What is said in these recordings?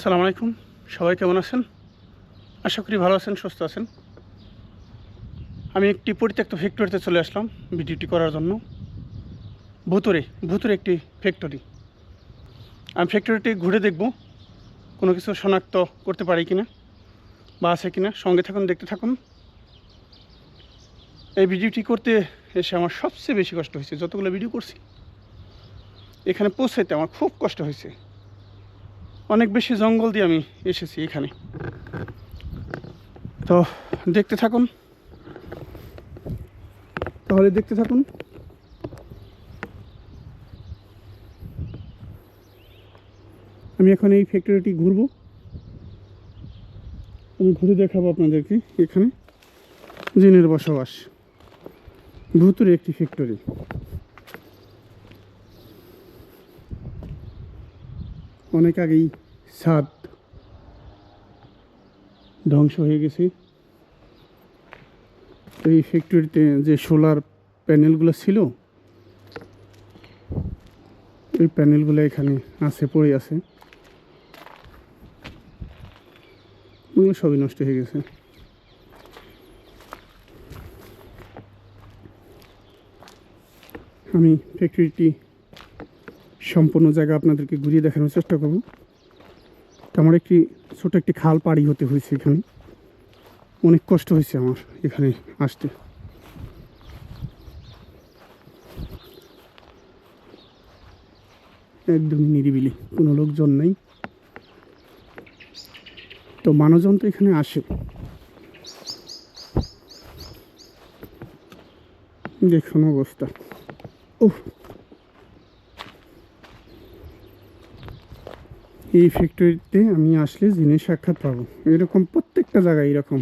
আসসালামু আলাইকুম। সবাই কেমন আছেন? আশা করি ভালো আছেন, সুস্থ আছেন। আমি একটি পরিত্যক্ত ফ্যাক্টরিতে চলে আসলাম ভিডিওটি করার জন্য। ভুতুরে ভুতুরে একটি ফ্যাক্টরি আমি ফ্যাক্টরিটি ঘুরে দেখব, কোনো কিছু শনাক্ত করতে পারি কিনা বা আছে কিনা, সঙ্গে থাকুন, দেখতে থাকুন। এই ভিডিওটি করতে এসে আমার সবচেয়ে বেশি কষ্ট হয়েছে, যতগুলো ভিডিও করছি। এখানে পৌঁছাইতে আমার খুব কষ্ট হয়েছে। অনেক বেশি জঙ্গল দিয়ে আমি এসেছি এখানে। তো দেখতে থাকুন। তাহলে দেখতে থাকুন। আমি এখন এই ফ্যাক্টরিটি ঘুরবো। আমি ঘুরে দেখাবো আপনাদেরকে এখানে জিনের বসবাস। ভুতুরে একটি ফ্যাক্টরি অনেক আগেই ছাদ ধ্বংস হয়ে গেছে। তো এই ফ্যাক্টরিতে যে সোলার প্যানেলগুলো ছিল, এই প্যানেলগুলো এখানে আছে, পড়ে আছে। সবই নষ্ট হয়ে গেছে। আমি ফ্যাক্টরিটি সম্পূর্ণ জায়গা আপনাদেরকে ঘুরিয়ে দেখানোর চেষ্টা করব। আমার একটি ছোট একটি খাল পাড়ি হতে হয়েছে এখানে। অনেক কষ্ট হয়েছে আমার এখানে আসতে। একদমই নিরিবিলি, কোনো লোকজন নেই। তো মানুষজন তো এখানে আসে। দেখুন অবস্থা। উফ এই ফ্যাক্টরিতে আমি আসলে জিনিস সাক্ষাৎ পাবো। এরকম প্রত্যেকটা জায়গায় এরকম।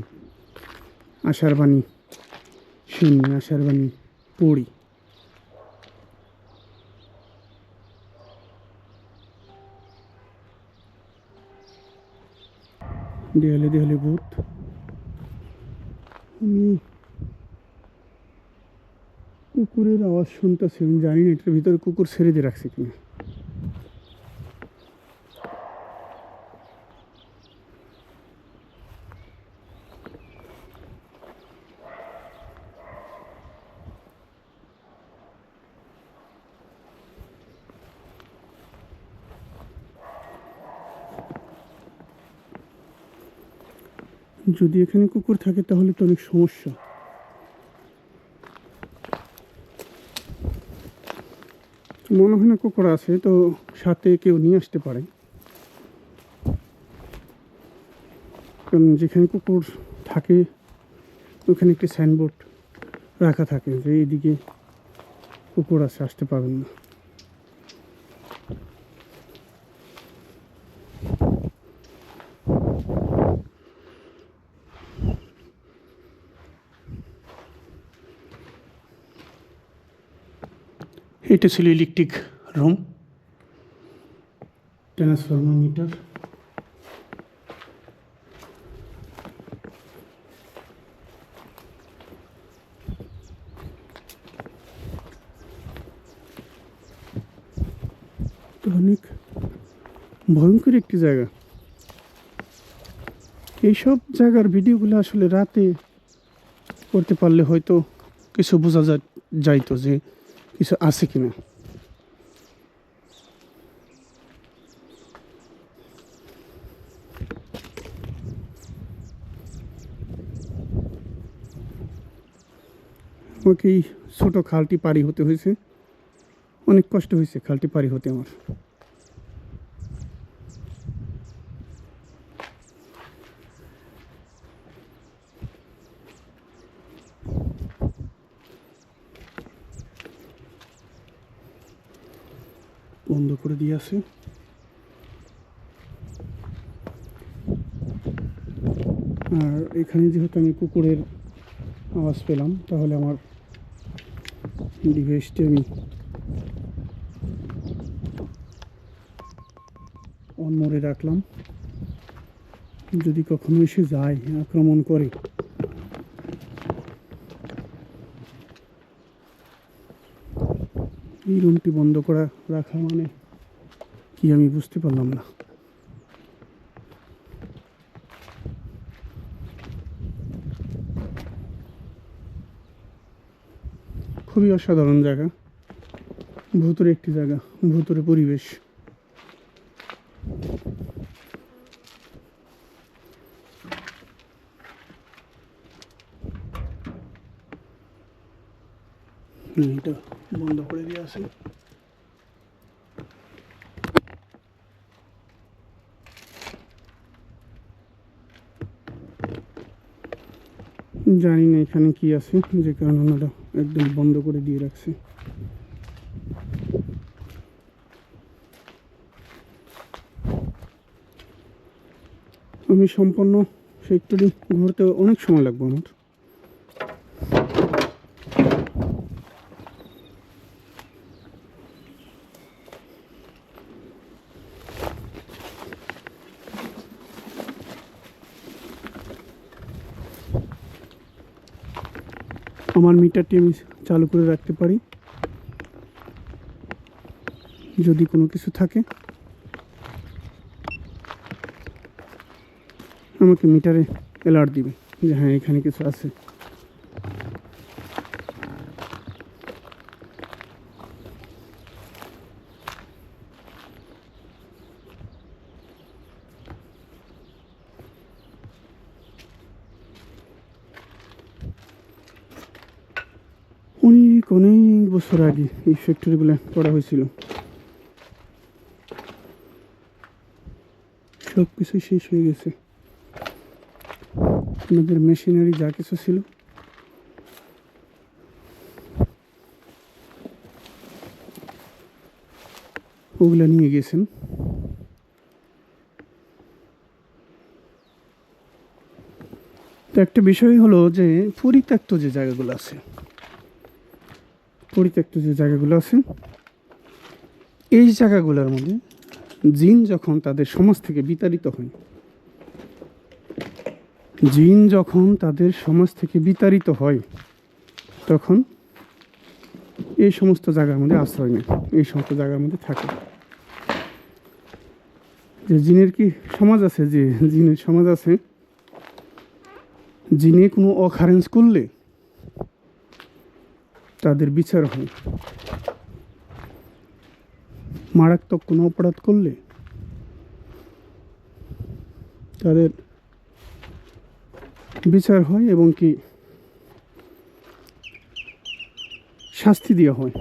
আশার বাণী শুনি আশার বাণী পড়ি দেয়ালে দেয়ালে ভূত। আমি কুকুরের আওয়াজ শুনতেছি, আমি জানি না এটার ভিতরে কুকুর ছেড়ে দিয়ে রাখছে কিনা। যদি এখানে কুকুর থাকে, তাহলে তো অনেক সমস্যা। মনে হয় না কুকুর আছে, তো সাথে কেউ নিয়ে আসতে পারে। কারণ যেখানে কুকুর থাকে, ওখানে একটি সাইনবোর্ড রাখা থাকে যে, এইদিকে কুকুর আছে, আসতে পারবেন না। এটা ছিল ইলেকট্রিক রুম ট্রান্সফর্মার মিটার অনেক ভয়ঙ্কর একটি জায়গা। এইসব জায়গার ভিডিওগুলো আসলে রাতে করতে পারলে হয়তো কিছু বোঝা যা যাইতো যে কিছু আছে কি না আমাকে এই ছোটো খালটি পারি হতে হয়েছে। অনেক কষ্ট হয়েছে খালটি পারি হতে আমার বন্ধ করে দিয়ে আছে। আর এখানে যেহেতু আমি কুকুরের আওয়াজ পেলাম, তাহলে আমার ডিভাইসটি আমি অন মোড়ে রাখলাম। যদি কখনো এসে যায়, আক্রমণ করে। এই রুমটি বন্ধ করা, রাখা মানে কি আমি বুঝতে পারলাম না। খুবই অসাধারণ জায়গা। ভূতরে একটি জায়গা, ভূতরে পরিবেশ। হ্যাঁ, এটা বন্ধ করে দিয়ে আসে। জানি না এখানে কি আছে, যে কারণে ওনারা একদম বন্ধ করে দিয়ে রাখছে। আমি সম্পূর্ণ ফ্যাক্টরি ঘুরতে অনেক সময় লাগবে আমার। আমার মিটারটি আমি চালু করে রাখতে পারি। যদি কোনো কিছু থাকে, আমাকে মিটারে অ্যালার্ট দিবে যে হ্যাঁ এখানে কিছু আছে অনেক অনেক বছর আগে এই ফ্যাক্টরিগুলো করা হয়েছিল। সব কিছু শেষ হয়ে গেছে। আমাদের মেশিনারি যা কিছু ছিল। ওগুলো নিয়ে গেছেন। তো একটা বিষয় হলো যে, পরিত্যক্ত যে জায়গাগুলো আছে পরিত্যক্ত যে জায়গাগুলো আছে, এই জায়গাগুলোর মধ্যে জিন যখন তাদের সমাজ থেকে বিতাড়িত হয়, জিন যখন তাদের সমাজ থেকে বিতাড়িত হয়, তখন এই সমস্ত জায়গার মধ্যে আশ্রয় নেয়, এই সমস্ত জায়গার মধ্যে থাকে। যে জিনের কি সমাজ আছে? যে জিনের সমাজ আছে, জিনে কোনো অখারেন্স করলে তাদের বিচার হয়। মারাত্মক কোনো অপরাধ করলে তাদের বিচার হয় এবং কি শাস্তি দেওয়া হয়।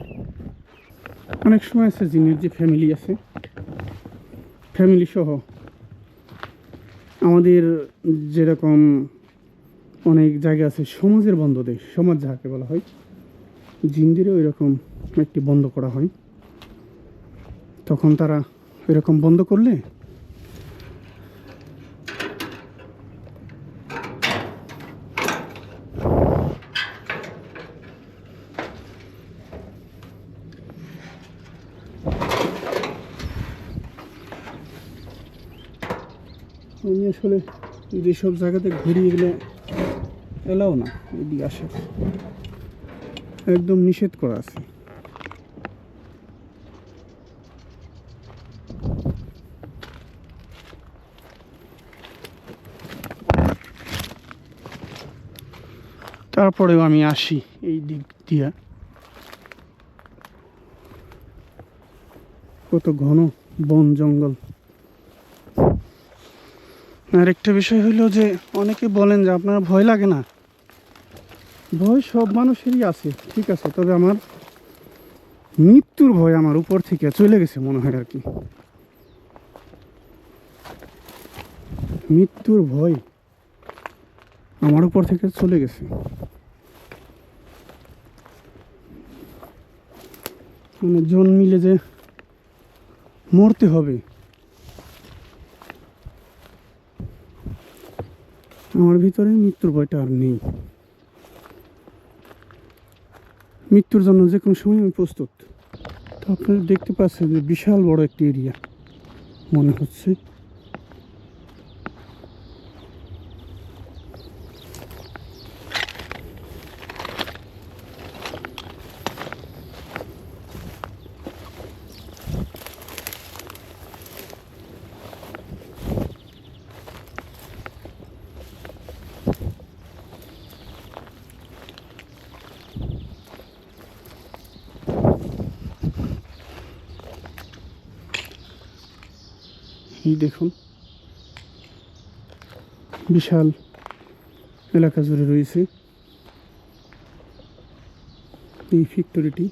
অনেক সময় আছে জিনের যে ফ্যামিলি আছে ফ্যামিলি সহ আমাদের যেরকম অনেক জায়গা আছে, সমাজের বন্ধ দেয় সমাজ যাকে বলা হয় জিনদেরও এরকম একটি বন্ধ করা হয়। তখন তারা এরকম বন্ধ করলে আমি আসলে যেসব জায়গাতে ঘুরিয়ে এগুলো এলাও না, এদিকে আসে। একদম নিষেধ করা আছে। তারপরেও আমি আসি এই দিক দিয়া। কত ঘন বন জঙ্গল। আর একটা বিষয় হইল যে, অনেকে বলেন যে আপনার ভয় লাগে না। ভয় সব মানুষেরই আছে, ঠিক আছে, তবে আমার মৃত্যুর ভয় আমার উপর থেকে চলে গেছে মনে হয় আর কি। মৃত্যুর ভয় আমার উপর থেকে চলে গেছে। মানে জন মিলে যে মরতে হবে। আমার ভিতরে মৃত্যুর ভয়টা আর নেই। মৃত্যুর জন্য যে কোনো সময় আমি প্রস্তুত। তো আপনারা দেখতে পাচ্ছেন যে বিশাল বড় একটি এরিয়া মনে হচ্ছে। দেখুন। বিশাল এলাকা জুড়ে রয়েছে। এই ফ্যাক্টরিটি।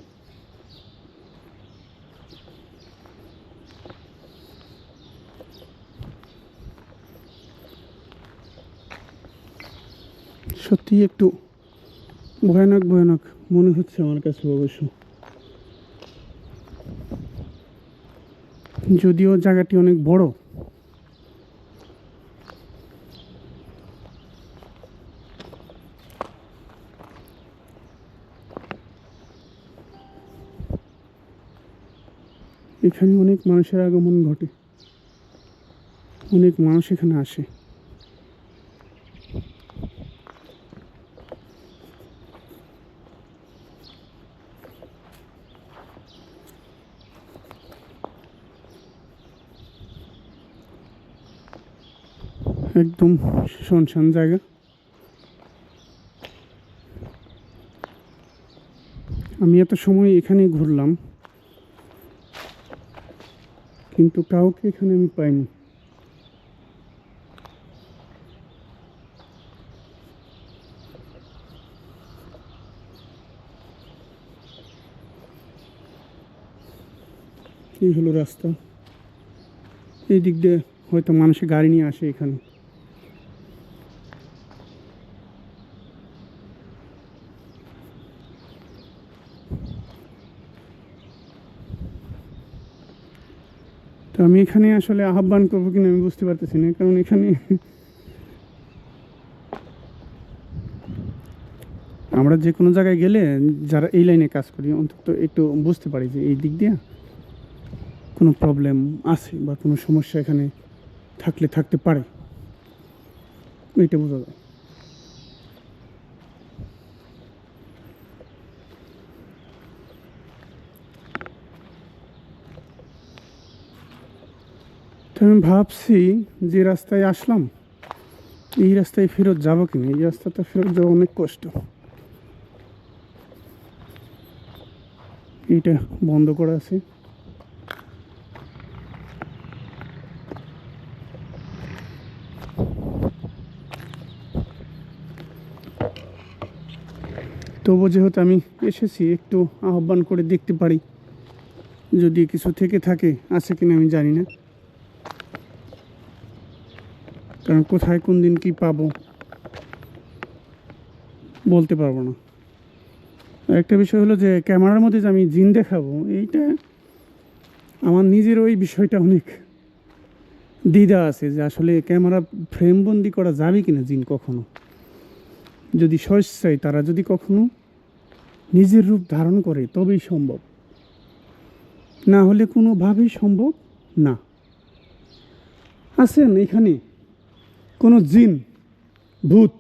সত্যি একটু ভয়ানক ভয়ানক মনে হচ্ছে আমার কাছে অবশ্য। যদিও জায়গাটি অনেক বড় এখানে অনেক মানুষের আগমন ঘটে। অনেক মানুষ এখানে আসে। একদম শুনশান জায়গা। আমি এত সময় এখানে ঘুরলাম। কিন্তু কাউকে এখানে আমি পাইনি। এই হলো রাস্তা। এই দিক দিয়ে হয়তো মানুষের গাড়ি নিয়ে আসে এখানে। তো আমি এখানে আসলে আহ্বান করব কিনা আমি বুঝতে পারতেছি না, কারণ এখানে আমরা যে কোনো জায়গায় গেলে যারা এই লাইনে কাজ করি, অন্তত একটু বুঝতে পারি যে এই দিক দিয়ে কোনো প্রবলেম আছে বা কোনো সমস্যা এখানে থাকলে থাকতে পারে। এইটা বোঝা যায়। আমি ভাবছি যে রাস্তায় আসলাম, এই রাস্তায় ফেরত যাব কিনা? এই রাস্তাটা ফেরত যাওয়া অনেক কষ্ট। এইটা বন্ধ করা আছে। তবু যেহেতু আমি এসেছি, একটু আহ্বান করে দেখতে পারি যদি কিছু থেকে থাকে, আছে কিনা আমি জানি না। কারণ কোথায় কোন দিন কি পাবো? বলতে পারব না। একটা বিষয় হলো যে, ক্যামেরার মধ্যে যে আমি জিন দেখাবো, এইটা আমার নিজের ওই বিষয়টা অনেক দ্বিধা আছে যে, আসলে ক্যামেরা ফ্রেমবন্দি করা যাবে কি না জিন কখনো? যদি স্বেচ্ছায় তারা যদি কখনো নিজের রূপ ধারণ করে, তবেই সম্ভব। না হলে কোনোভাবেই সম্ভব না। আছেন এখানে। কোনো জিন, ভূত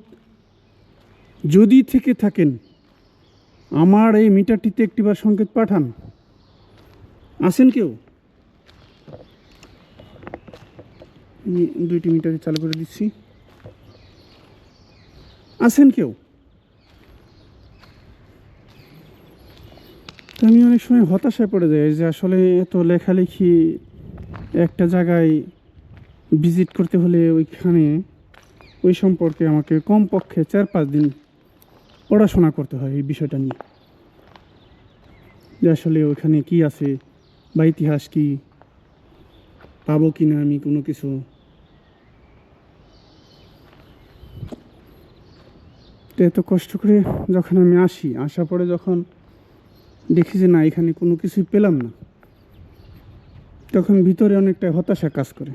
যদি থেকে থাকেন, আমার এই মিটারটিতে একটিবার সংকেত পাঠান। আছেন কেউ? আমি দুইটি মিটারে চালু করে দিচ্ছি। আছেন কেউ? আমি অনেক সময় হতাশায় পড়ে যাই যে আসলে এত লেখালেখি একটা জায়গায় ভিজিট করতে হলে ওইখানে ওই সম্পর্কে আমাকে কমপক্ষে চার পাঁচ দিন পড়াশোনা করতে হয় এই বিষয়টা নিয়ে। যে আসলে ওইখানে কি আছে, বা ইতিহাস কি, পাবো কি না আমি কোনো কিছু। এত কষ্ট করে যখন আমি আসি, আসার পরে যখন দেখি যে না, এখানে কোনো কিছুই পেলাম না, তখন ভিতরে অনেকটা হতাশা কাজ করে।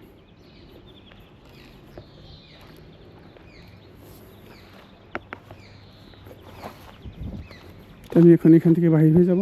আমি এখন এখান থেকে বাহির হয়ে যাব।